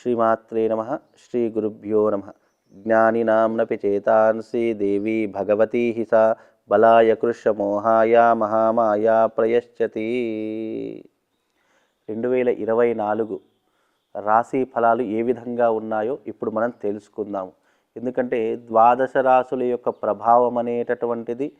శ్రీమాత్రే నమ శ్రీ గురుభ్యో నమ జ్ఞానినాంనపి చేతాంసి దేవి భగవతీ సా బలాయ కృషమోహాయ మహామాయా ప్రయశ్చతి. రెండు వేల ఇరవై నాలుగు రాశి ఫలాలు ఏ విధంగా ఉన్నాయో ఇప్పుడు మనం తెలుసుకుందాము ఎందుకంటే ద్వాదశ రాశుల యొక్క ప్రభావం అనేటటువంటిది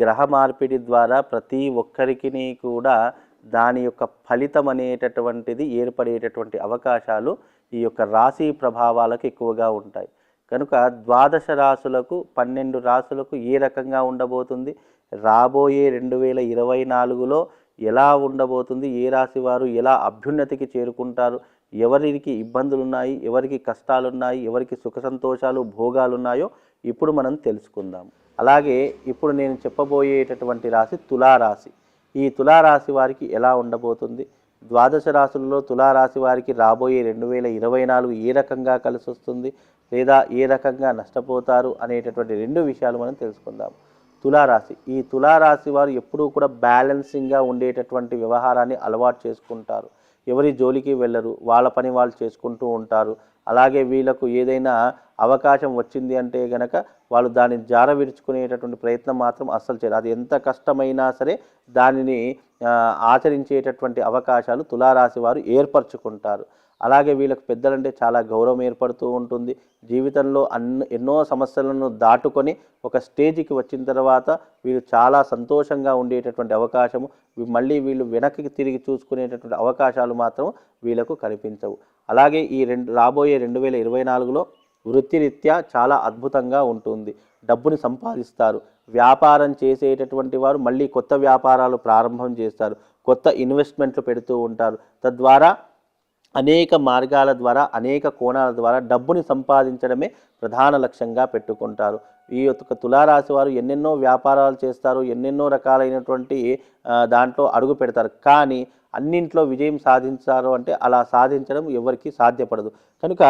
గ్రహ మార్పిడి ద్వారా ప్రతి ఒక్కరికి కూడా దాని యొక్క ఫలితం అనేటటువంటిది ఏర్పడేటటువంటి అవకాశాలు ఈ యొక్క రాశి ప్రభావాలకు ఎక్కువగా ఉంటాయి. కనుక ద్వాదశ రాశులకు పన్నెండు రాశులకు ఏ రకంగా ఉండబోతుంది? రాబోయే రెండు వేల ఇరవై నాలుగులో ఎలా ఉండబోతుంది? ఏ రాశి వారు ఎలా అభ్యున్నతికి చేరుకుంటారు? ఎవరికి ఇబ్బందులు ఉన్నాయి ఎవరికి కష్టాలు ఉన్నాయి ఎవరికి సుఖ సంతోషాలు భోగాలు ఉన్నాయో ఇప్పుడు మనం తెలుసుకుందాం. అలాగే ఇప్పుడు నేను చెప్పబోయేటటువంటి రాశి తులారాశి. ఈ తులారాశి వారికి ఎలా ఉండబోతుంది? ద్వాదశ రాశులలో తులారాశి వారికి రాబోయే రెండు వేల ఇరవై నాలుగు ఏ రకంగా కలిసి వస్తుంది లేదా ఏ రకంగా నష్టపోతారు? అనేటటువంటి రెండు విషయాలు మనం తెలుసుకుందాం. తులారాశి. ఈ తులారాశి వారు ఎప్పుడూ కూడా బ్యాలెన్సింగ్గా ఉండేటటువంటి వ్యవహారాన్ని అలవాటు చేసుకుంటారు. ఎవరి జోలికి వెళ్ళరు వాళ్ళ పని వాళ్ళు చేసుకుంటూ ఉంటారు. అలాగే వీళ్ళకు ఏదైనా అవకాశం వచ్చింది అంటే గనక వాళ్ళు దాన్ని జార విడుచుకునేటటువంటి ప్రయత్నం మాత్రం అస్సలు చేయరు. అది ఎంత కష్టమైనా సరే దానిని ఆచరించేటటువంటి అవకాశాలు తులారాశి వారు ఏర్పరచుకుంటారు. అలాగే వీళ్ళకి పెద్దలంటే చాలా గౌరవం ఏర్పడుతూ ఉంటుంది. జీవితంలో అన్ని ఎన్నో సమస్యలను దాటుకొని ఒక స్టేజ్కి వచ్చిన తర్వాత వీళ్ళు చాలా సంతోషంగా ఉండేటటువంటి అవకాశము. మళ్ళీ వీళ్ళు వెనక్కి తిరిగి చూసుకునేటటువంటి అవకాశాలు మాత్రం వీళ్ళకు కనిపించవు. అలాగే ఈ రెండు రాబోయే రెండు వేల ఇరవై నాలుగులో వృత్తిరీత్యా చాలా అద్భుతంగా ఉంటుంది. డబ్బుని సంపాదిస్తారు. వ్యాపారం చేసేటటువంటి వారు మళ్ళీ కొత్త వ్యాపారాలు ప్రారంభం చేస్తారు. కొత్త ఇన్వెస్ట్మెంట్లు పెడుతూ ఉంటారు. తద్వారా అనేక మార్గాల ద్వారా అనేక కోణాల ద్వారా డబ్బుని సంపాదించడమే ప్రధాన లక్ష్యంగా పెట్టుకుంటారు. ఈ యొక్క తులారాశి వారు ఎన్నెన్నో వ్యాపారాలు చేస్తారు ఎన్నెన్నో రకాలైనటువంటి దాంట్లో అడుగు పెడతారు. కానీ అన్నింట్లో విజయం సాధించారు అంటే అలా సాధించడం ఎవరికి సాధ్యపడదు. కనుక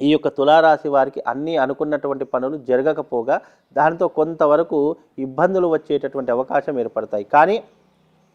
ఈ యొక్క తులారాశి వారికి అన్నీ అనుకున్నటువంటి పనులు జరగకపోగా దానితో కొంతవరకు ఇబ్బందులు వచ్చేటటువంటి అవకాశం ఏర్పడతాయి. కానీ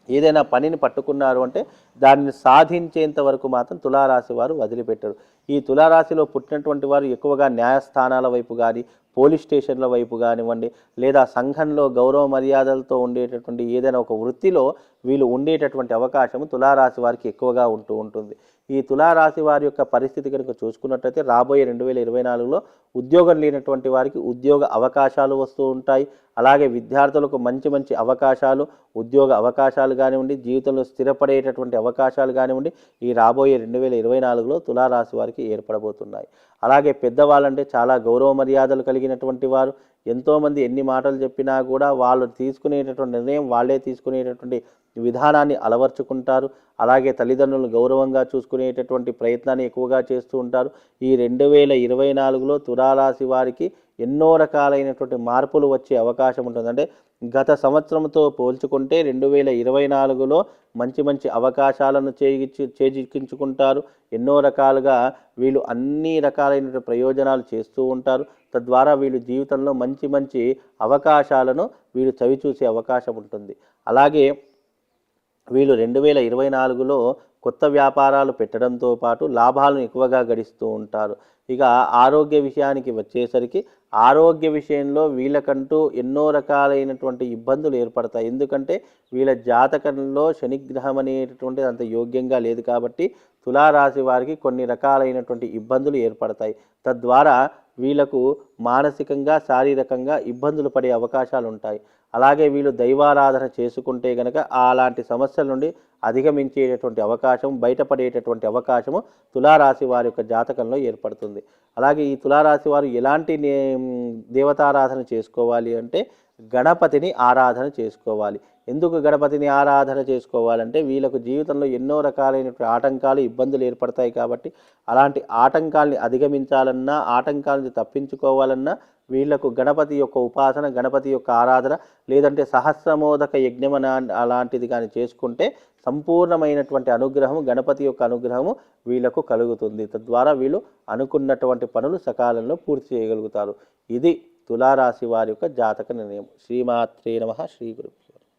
ఏదైనా పనిని పట్టుకున్నారు అంటే దాన్ని సాధించేంత వరకు మాత్రం తులారాశి వారు వదిలిపెట్టరు. ఈ తులారాశిలో పుట్టినటువంటి వారు ఎక్కువగా న్యాయస్థానాల వైపు కానీ పోలీస్ స్టేషన్ల వైపు కానివ్వండి లేదా సంఘంలో గౌరవ మర్యాదలతో ఉండేటటువంటి ఏదైనా ఒక వృత్తిలో వీళ్ళు ఉండేటటువంటి అవకాశం తులారాశి వారికి ఎక్కువగా ఉంటూ ఉంటుంది. ఈ తులారాశి వారి యొక్క పరిస్థితి కనుక చూసుకున్నట్లయితే రాబోయే రెండు వేల ఇరవై నాలుగులో ఉద్యోగం లేనటువంటి వారికి ఉద్యోగ అవకాశాలు వస్తూ ఉంటాయి. అలాగే విద్యార్థులకు మంచి మంచి అవకాశాలు ఉద్యోగ అవకాశాలు కానివ్వండి జీవితంలో స్థిరపడేటటువంటి అవకాశాలు కానివ్వండి ఈ రాబోయే రెండు వేల ఇరవై నాలుగులో తులారాశి వారికి ఏర్పడబోతున్నాయి. అలాగే పెద్దవాళ్ళంటే చాలా గౌరవ మర్యాదలు కలిగినటువంటి వారు. ఎంతోమంది ఎన్ని మాటలు చెప్పినా కూడా వాళ్ళు తీసుకునేటటువంటి నిర్ణయం వాళ్ళే తీసుకునేటటువంటి విధానాన్ని అలవర్చుకుంటారు. అలాగే తల్లిదండ్రులను గౌరవంగా చూసుకునేటటువంటి ప్రయత్నాన్ని ఎక్కువగా చేస్తూ ఉంటారు. ఈ రెండు వేల ఇరవై నాలుగులో తులారాశి వారికి ఎన్నో రకాలైనటువంటి మార్పులు వచ్చే అవకాశం ఉంటుంది. అంటే గత సంవత్సరంతో పోల్చుకుంటే రెండు వేల ఇరవై నాలుగులో మంచి మంచి అవకాశాలను చేయించు చేజిక్కించుకుంటారు. ఎన్నో రకాలుగా వీళ్ళు అన్ని రకాలైన ప్రయోజనాలు చేస్తూ ఉంటారు. తద్వారా వీళ్ళు జీవితంలో మంచి మంచి అవకాశాలను వీళ్ళు చవిచూసే అవకాశం ఉంటుంది. అలాగే వీళ్ళు రెండు వేల ఇరవై నాలుగులో కొత్త వ్యాపారాలు పెట్టడంతో పాటు లాభాలను ఎక్కువగా గడిస్తూ ఉంటారు. ఇక ఆరోగ్య విషయానికి వచ్చేసరికి ఆరోగ్య విషయంలో వీళ్ళకంటూ ఎన్నో రకాలైనటువంటి ఇబ్బందులు ఏర్పడతాయి. ఎందుకంటే వీళ్ళ జాతకంలో శనిగ్రహం అనేటటువంటిది అంత యోగ్యంగా లేదు కాబట్టి తులారాశి వారికి కొన్ని రకాలైనటువంటి ఇబ్బందులు ఏర్పడతాయి. తద్వారా వీళ్ళకు మానసికంగా శారీరకంగా ఇబ్బందులు పడే అవకాశాలు ఉంటాయి. అలాగే వీళ్ళు దైవారాధన చేసుకుంటే కనుక అలాంటి సమస్యల నుండి అధిగమించేటటువంటి అవకాశం బయటపడేటటువంటి అవకాశము తులారాశి వారి యొక్క జాతకంలో ఏర్పడుతుంది. అలాగే ఈ తులారాశి వారు ఎలాంటి నే- దేవతారాధన చేసుకోవాలి అంటే గణపతిని ఆరాధన చేసుకోవాలి. ఎందుకు గణపతిని ఆరాధన చేసుకోవాలంటే వీళ్ళకు జీవితంలో ఎన్నో రకాలైనటువంటి ఆటంకాలు ఇబ్బందులు ఏర్పడతాయి కాబట్టి అలాంటి ఆటంకాల్ని అధిగమించాలన్నా ఆటంకాలను తప్పించుకోవాలన్నా వీళ్ళకు గణపతి యొక్క ఉపాసన గణపతి యొక్క ఆరాధన లేదంటే సహస్రమోదక యజ్ఞం అలాంటిది కానీ చేసుకుంటే సంపూర్ణమైనటువంటి అనుగ్రహము గణపతి యొక్క అనుగ్రహము వీళ్ళకు కలుగుతుంది. తద్వారా వీళ్ళు అనుకున్నటువంటి పనులు సకాలంలో పూర్తి చేయగలుగుతారు. ఇది తులారాశి వారి యొక్క జాతక నిర్ణయం. శ్రీమాత్రే నమ శ్రీ గురు